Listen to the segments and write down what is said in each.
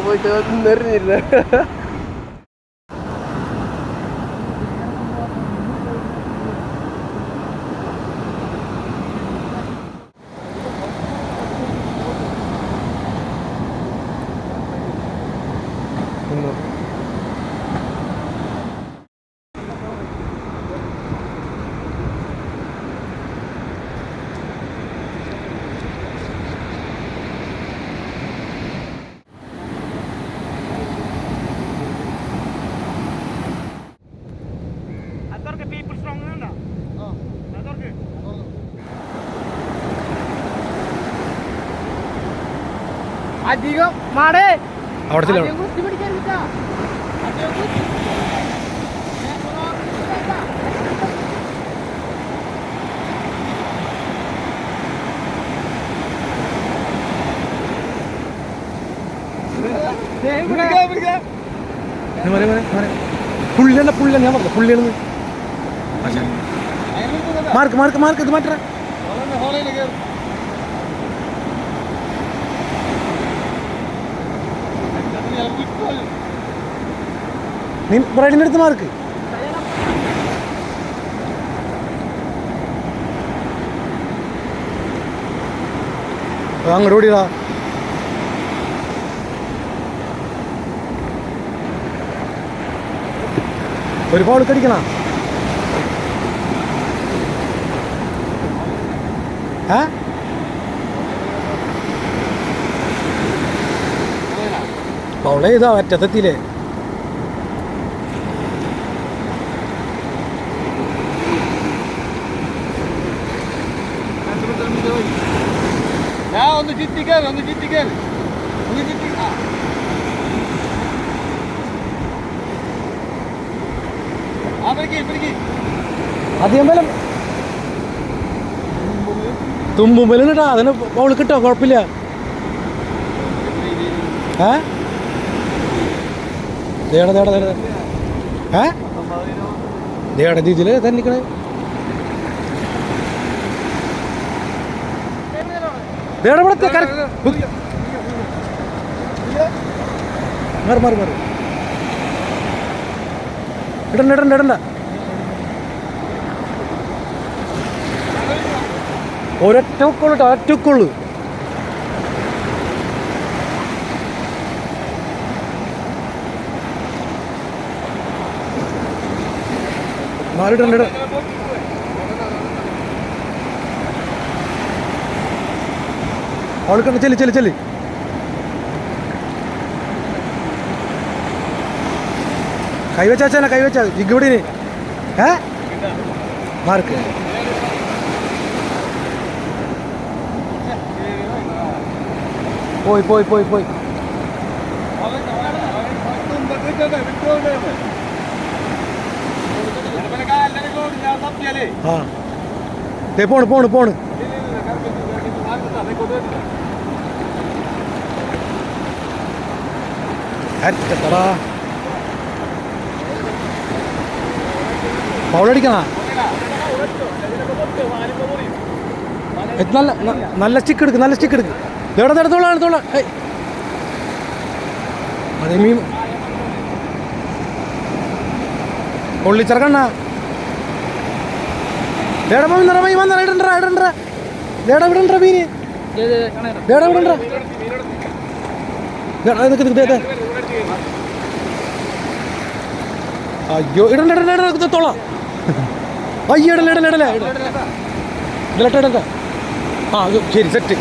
പോയിട്ട് നിറഞ്ഞിരുന്നു അധികം മാടേ അവിടെ ചെല്ലാം അധികം കുത്തി പിടിക്കരുത് അധികം കുത്തി പുള്ളിയല്ല പുള്ളിയ ഞാൻ പറഞ്ഞു പുള്ളിയാണ് മാർക്ക് മാർക്ക് മാർക്ക്. ഇത് മാറ്റ നീ ബ്രൈഡിന്റെ അടുത്ത് മാർക്ക്. അങ്ങോട്ട് ഓടിയതാ ഒരുപാട് കടിക്കണ ഏ? ബൗളേ ഇതാ ഒറ്റത്തെത്തിയില്ലേ ഞാൻ ഒന്ന് ചിന്തിക്കാൻ ഒന്ന് ചിന്തിക്കാൻ ഒന്ന് ചിറ്റി ആ. ആ പിടിക്ക് പിടിക്ക്. അധികം ബലം തുമ്പും ബലം കേട്ടോ അതിന് ബോൾ കിട്ടോ? കുഴപ്പമില്ല. ഏ? ദേട ദേടാ ഏ? ദേട മാറി മാറി ഇടണ്ട ഇടണ്ട ഇടണ്ട. ഒരൊറ്റ ഉക്കുള്ളൂ. കേട്ടോ ഒറ്റ ഉക്കുള്ളൂ മാറിയിട്ടുണ്ട് ഇട അവൾക്ക് ചെല്ലി ചെല്ലി. ചെല്ലി കൈവച്ചാച്ചാ കൈവച്ചാ. ജിഗുവിടിന്. ഏ? മാർക്ക്. പോയി പോയി പോയി പോയി. ഞാൻ ആ. ദേ പോണ് പോണ് നല്ല നല്ല സ്റ്റിക്ക് എടുക്ക് നല്ല സ്റ്റിക്ക് എടുക്ക്. എവിടെ എടുത്തോളാം. അതെ മീൻ. പൊള്ളിച്ചിറക്കണ്ണ. ദേടാ മീൻ നിറ മീൻ വന്നറ ഇടണ്ട ഇടണ്ട ദേടാ വിടണ്ട മീന് ദേടാ വിടണ്ട നിക്ക് നിക്ക്. അയ്യോ ഇടണ്ട ഇടണ്ട ഇടണ്ട തൊളാം. അയ്യോ ഇടല ഇടല ഇടല ഇടലട്ട ഇടണ്ട ആ ശരി സെറ്റ്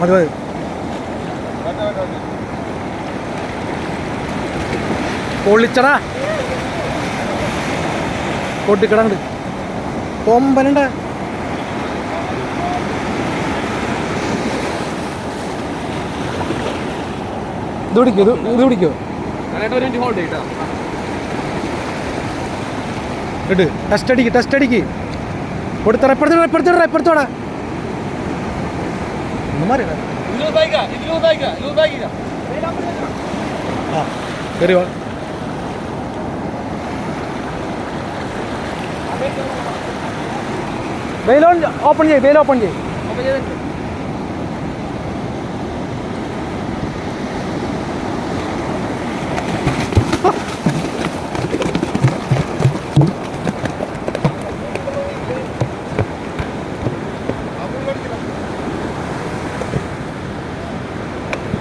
മതി മതി. പൊള്ളിച്ചടാ പൊട്ടിക്കിടങ്ങട് കൊമ്പനുണ്ട. ഇത് പിടിക്കോ ഇത് പിടിക്കോ. ഇട്ട് ടെസ്റ്റ് അടിക്ക് ടെസ്റ്റ് അടിക്ക്. കൊടുത്തറ എപ്പുറത്തോടാ എപ്പുറത്തോടാ എപ്പുറത്തോടാ ഒന്ന് മാറിയടാ ആ കയറി വാ बेल ओपन जे बेल ओपन जे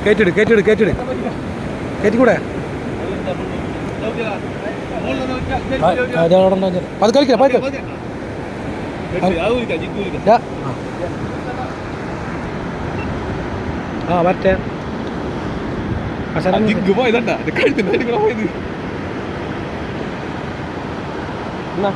कैटेड कैटेड कैटेड कैटेड कूड़ा അത് കളിക്കാം പതുക്കെ. ആ. മറ്റേ. പോയതണ്ട പോയത് എന്നാ